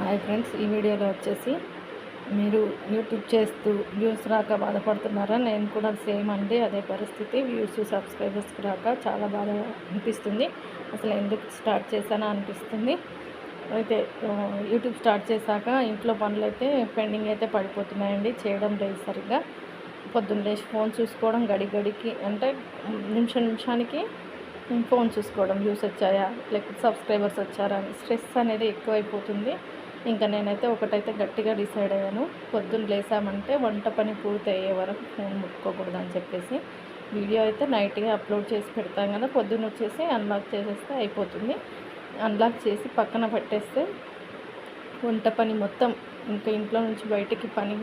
Hi friends ఈ వీడియోలో వచ్చేసి మీరు యూట్యూబ్ చేస్తూ వ్యూస్ రాక బాధపడుతున్నారా? నేను కూడా సేమ్ అండి అదే పరిస్థితి. వ్యూస్ సబ్స్క్రైబర్స్ రాక చాలా బాధ అనిపిస్తుంది. అసలు ఎందుకు స్టార్ట్ చేశానా అనిపిస్తుంది. అయితే యూట్యూబ్ స్టార్ట్ చేశాక ఇంట్లో పనులు అయితే పెండింగ్ అయితే పడిపోతున్నాయండి చేయడం లేదు సరిగ్గా. పొద్దున్న లేచి ఫోన్ చూసుకోవడం గడి గడికి అంటే నిమిషం నిమిషానికి ఫోన్ చూసుకోవడం వ్యూస్ వచ్చాయా? లేకపోతే సబ్స్క్రైబర్స్ వచ్చారా? అని స్ట్రెస్ అనేది ఎక్కువైపోతుంది. ఇంకా నేనైతే ఒకటైతే గట్టిగా డిసైడ్ అయ్యాను. పొద్దున్న లేసామంటే వంట పని పూర్తి అయ్యే వరకు ఫోన్ ముట్టుకోకూడదు అని చెప్పేసి వీడియో అయితే నైట్గా అప్లోడ్ చేసి పెడతాం కదా పొద్దున్న వచ్చేసి అన్లాక్ చేసేస్తే అయిపోతుంది. అన్లాక్ చేసి పక్కన పెట్టేస్తే వంట పని మొత్తం ఇంకా ఇంట్లో నుంచి బయటికి పని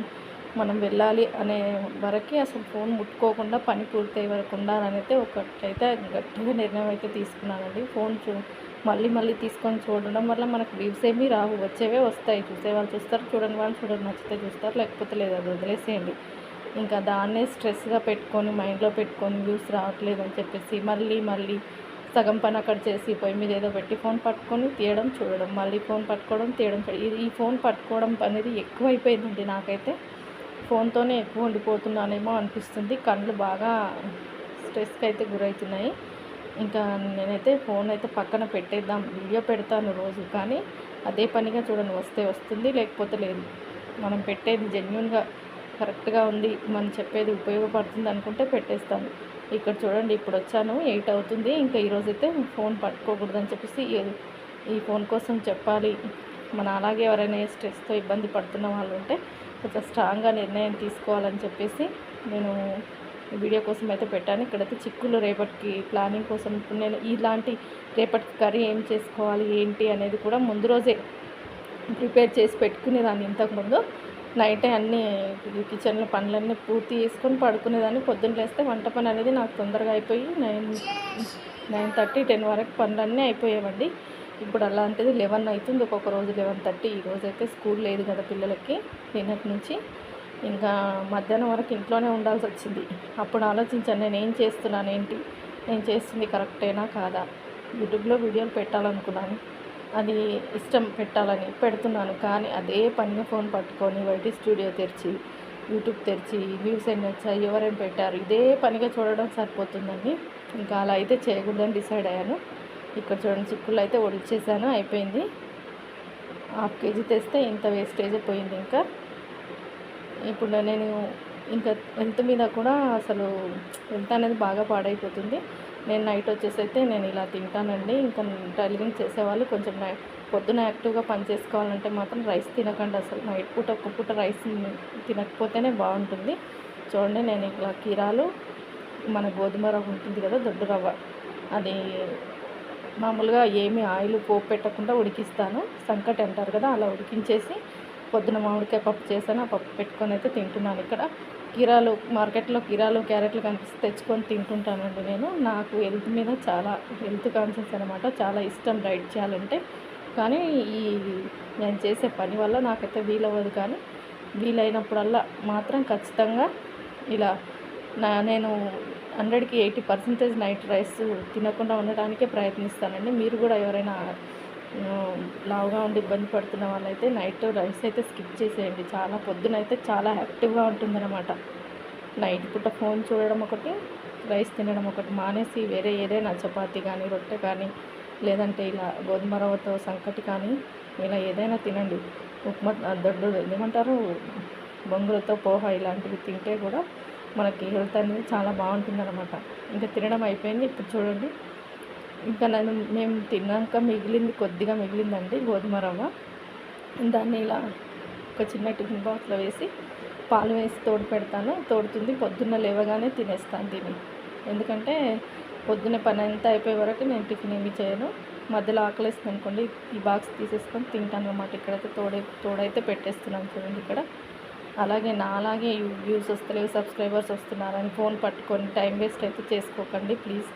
మనం వెళ్ళాలి అనే వరకు అసలు ఫోన్ ముట్టుకోకుండా పని పూర్తయ్యే వరకు ఉండాలని అయితే ఒకటైతే గట్టిగా నిర్ణయం అయితే తీసుకున్నానండి. ఫోన్ చూ మళ్ళీ మళ్ళీ తీసుకొని చూడడం వల్ల మనకు వ్యూస్ ఏమీ రావు. వచ్చేవే వస్తాయి. చూసే వాళ్ళు చూస్తారు చూడని వాళ్ళు చూడని నచ్చితే చూస్తారు లేకపోతే లేదు అది వదిలేసేయండి. ఇంకా దాన్నే స్ట్రెస్గా పెట్టుకొని మైండ్లో పెట్టుకొని వ్యూస్ రావట్లేదు అని చెప్పేసి మళ్ళీ మళ్ళీ సగం పని అక్కడ చేసి పొయ్యి మీద ఏదో పెట్టి ఫోన్ పట్టుకొని తీయడం చూడడం మళ్ళీ ఫోన్ పట్టుకోవడం తీయడం చూడడం. ఇది ఈ ఫోన్ పట్టుకోవడం అనేది ఎక్కువైపోయిందండి నాకైతే. ఫోన్తోనే ఎక్కువ ఉండిపోతున్నానేమో అనిపిస్తుంది. కళ్ళు బాగా స్ట్రెస్కి అయితే గురవుతున్నాయి ఇంకా నేనైతే ఫోన్ అయితే పక్కన పెట్టేద్దాం. వీడియో పెడతాను రోజు. కానీ అదే పనిగా చూడండి వస్తే వస్తుంది లేకపోతే లేదు. మనం పెట్టేది జెన్యున్గా కరెక్ట్గా ఉంది మనం చెప్పేది ఉపయోగపడుతుంది అనుకుంటే పెట్టేస్తాను. ఇక్కడ చూడండి ఇప్పుడు వచ్చాను ఎయిట్ అవుతుంది. ఇంకా ఈరోజు అయితే ఫోన్ పట్టుకోకూడదు అని చెప్పేసి ఈ ఫోన్ కోసం చెప్పాలి. మన అలాగే ఎవరైనా స్ట్రెస్తో ఇబ్బంది పడుతున్న వాళ్ళు ఉంటే కొంచెం స్ట్రాంగ్గా నిర్ణయం తీసుకోవాలని చెప్పేసి నేను వీడియో కోసం అయితే పెట్టాను. ఇక్కడైతే చిక్కులు రేపటికి ప్లానింగ్ కోసం నేను ఇలాంటి రేపటికి కర్రీ ఏం చేసుకోవాలి ఏంటి అనేది కూడా ముందు రోజే ప్రిపేర్ చేసి పెట్టుకునేదాన్ని ఇంతకుముందు. నైటే అన్నీ కిచెన్లో పనులన్నీ పూర్తి చేసుకొని పడుకునేదాన్ని. పొద్దున్న లేస్తే వంట పని అనేది నాకు తొందరగా అయిపోయి నైన్ నైన్ థర్టీ టెన్ వరకు పనులన్నీ అయిపోయేవండి. ఇప్పుడు అలాంటిది లెవెన్ అవుతుంది. ఒక్కొక్క రోజు లెవెన్ థర్టీ ఈ రోజైతే అయితే స్కూల్ లేదు కదా పిల్లలకి. నిన్నటి నుంచి ఇంకా మధ్యాహ్నం వరకు ఇంట్లోనే ఉండాల్సి వచ్చింది. అప్పుడు ఆలోచించాను నేను ఏం చేస్తున్నాను ఏంటి? నేను చేస్తుంది కరెక్టేనా కాదా? యూట్యూబ్లో వీడియోలు పెట్టాలనుకున్నాను. అది ఇష్టం పెట్టాలని పెడుతున్నాను. కానీ అదే పనిగా ఫోన్ పట్టుకొని బయట స్టూడియో తెరిచి యూట్యూబ్ తెరిచి వ్యూస్ ఎన్ని వచ్చాయి ఎవరేం పెట్టారు ఇదే పనిగా చూడడం సరిపోతుందండి. ఇంకా అలా అయితే చేయకూడదని డిసైడ్ అయ్యాను. ఇక్కడ చూడండి చిక్కులు అయితే ఒడిచేసాను అయిపోయింది. హాఫ్ కేజీ తెస్తే ఇంత వేస్టేజ్ పోయింది ఇంకా. ఇప్పుడు నేను ఇంకా హెల్త్ మీద కూడా అసలు హెల్త్ అనేది బాగా పాడైపోతుంది. నేను నైట్ వచ్చేసి అయితే నేను ఇలా తింటానండి. ఇంకా టైలరింగ్ చేసేవాళ్ళు కొంచెం పొద్దున యాక్టివ్గా పని చేసుకోవాలంటే మాత్రం రైస్ తినకండి అసలు. నైట్ పూట ఒక్క పూట రైస్ తినకపోతేనే బాగుంటుంది. చూడండి నేను ఇలా కీరాలు మన గోధుమ రవ్వ ఉంటుంది కదా దొడ్డు రవ్వ. అది మామూలుగా ఏమి ఆయిల్ పోపు పెట్టకుండా ఉడికిస్తాను. సంకటి అంటారు కదా అలా ఉడికించేసి పొద్దున మామిడికాయ పప్పు చేశాను. ఆ పప్పు పెట్టుకొని అయితే తింటున్నాను ఇక్కడ. కీరాలు మార్కెట్లో కీరాలు క్యారెట్లు కనిపిస్తే తెచ్చుకొని తింటుంటానండి నేను. నాకు హెల్త్ మీద చాలా హెల్త్ కాన్షియస్ అనమాట చాలా ఇష్టం డైట్ చేయాలంటే. కానీ ఈ నేను చేసే పని వల్ల నాకైతే వీలవ్వదు కానీ వీలైనప్పుడల్లా మాత్రం ఖచ్చితంగా ఇలా నా నేను హండ్రెడ్కి ఎయిటీ పర్సెంటేజ్ నైట్ రైస్ తినకుండా ఉండడానికే ప్రయత్నిస్తానండి. మీరు కూడా ఎవరైనా లావుగా ఉండి ఇబ్బంది పడుతున్న వాళ్ళైతే నైట్ రైస్ అయితే స్కిప్ చేసేయండి. చాలా పొద్దున అయితే చాలా యాక్టివ్గా ఉంటుందన్నమాట. నైట్ పూట ఫోన్ చూడడం ఒకటి రైస్ తినడం ఒకటి మానేసి వేరే ఏదైనా చపాతీ కానీ రొట్టె కానీ లేదంటే ఇలా గోధుమ రవ్వతో సంకటి కానీ ఇలా ఏదైనా తినండి. ఉప్మా దొడ్డు ఏమంటారు? బొంగులతో పోహ ఇలాంటివి తింటే కూడా మనకి హెల్త్ అనేది చాలా బాగుంటుందన్నమాట. ఇంకా తినడం అయిపోయింది. ఇప్పుడు చూడండి. ఇంకా నేను మేము తిన్నాక మిగిలింది కొద్దిగా మిగిలిందండి గోధుమ రవ్వ. దాన్ని ఇలా ఒక చిన్న టిఫిన్ బాక్స్లో వేసి పాలు వేసి తోడు పెడతాను. తోడుతుంది. పొద్దున్న లేవగానే తినేస్తాను దీన్ని. ఎందుకంటే పొద్దున్న పని అంతా అయిపోయే వరకు నేను టిఫిన్ ఏమి చేయను. మధ్యలో ఆకలేస్తుంది అనుకోండి. ఈ బాక్స్ తీసేసుకొని తింటాను అనమాట ఇక్కడైతే తోడే తోడైతే పెట్టేస్తున్నాను చూడండి ఇక్కడ. అలాగే నా అలాగే వ్యూస్ వస్తలేవు సబ్స్క్రైబర్స్ వస్తున్నారని ఫోన్ పట్టుకొని టైం వేస్ట్ అయితే చేసుకోకండి ప్లీజ్.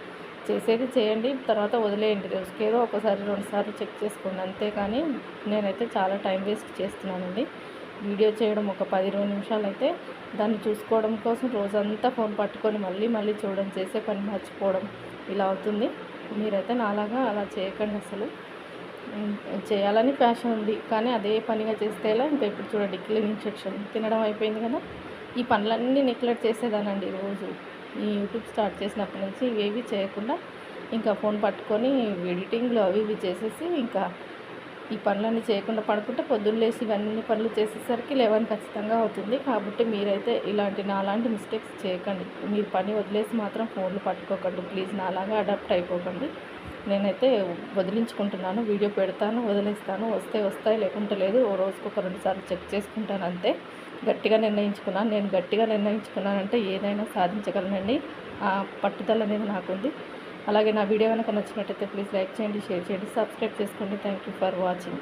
చేసేది చేయండి తర్వాత వదిలేయండి రోజుకి. ఏదో ఒకసారి రెండుసార్లు చెక్ చేసుకోండి అంతేకాని నేనైతే చాలా టైం వేస్ట్ చేస్తున్నానండి. వీడియో చేయడం ఒక పది ఇరవై నిమిషాలు అయితే దాన్ని చూసుకోవడం కోసం రోజంతా ఫోన్ పట్టుకొని మళ్ళీ మళ్ళీ చూడడం చేసే పని మర్చిపోవడం ఇలా అవుతుంది. మీరైతే నాలాగా అలా చేయకండి అసలు. చేయాలని ఫ్యాషన్ ఉంది. కానీ అదే పనిగా చేస్తే ఎలా ఇంకా ఇప్పుడు చూడండి క్లీనింగ్ ఇన్ఫెక్షన్ తినడం అయిపోయింది కదా. ఈ పనులన్నీ నెగ్లెక్ట్ చేసేదానండి రోజు. ఈ యూట్యూబ్ స్టార్ట్ చేసినప్పటి నుంచి ఇవేవి చేయకుండా ఇంకా ఫోన్ పట్టుకొని ఎడిటింగ్లు అవి ఇవి చేసేసి ఇంకా ఈ పనులన్నీ చేయకుండా పడుకుంటే పొద్దున్న లేచి ఇవన్నీ పనులు చేసేసరికి లెవెన్ ఖచ్చితంగా అవుతుంది. కాబట్టి మీరైతే ఇలాంటి నాలాంటి మిస్టేక్స్ చేయకండి. మీరు పని వదిలేసి మాత్రం ఫోన్లు పట్టుకోకండి. ప్లీజ్ నాలాగా అడాప్ట్ అయిపోకండి. నేనైతే వదిలించుకుంటున్నాను వీడియో పెడతాను వదిలేస్తాను వస్తే వస్తాయి లేకుంటే లేదు ఓ రోజుకు ఒక రెండుసార్లు చెక్ చేసుకుంటాను అంతే. గట్టిగా నిర్ణయించుకున్నాను. నేను గట్టిగా నిర్ణయించుకున్నానంటే ఏదైనా సాధించగలనండి. ఆ పట్టుదల అనేది నాకుంది. అలాగే నా వీడియో కనుక నచ్చినట్టయితే ప్లీజ్ లైక్ చేయండి షేర్ చేయండి సబ్స్క్రైబ్ చేసుకోండి. Thank you for watching.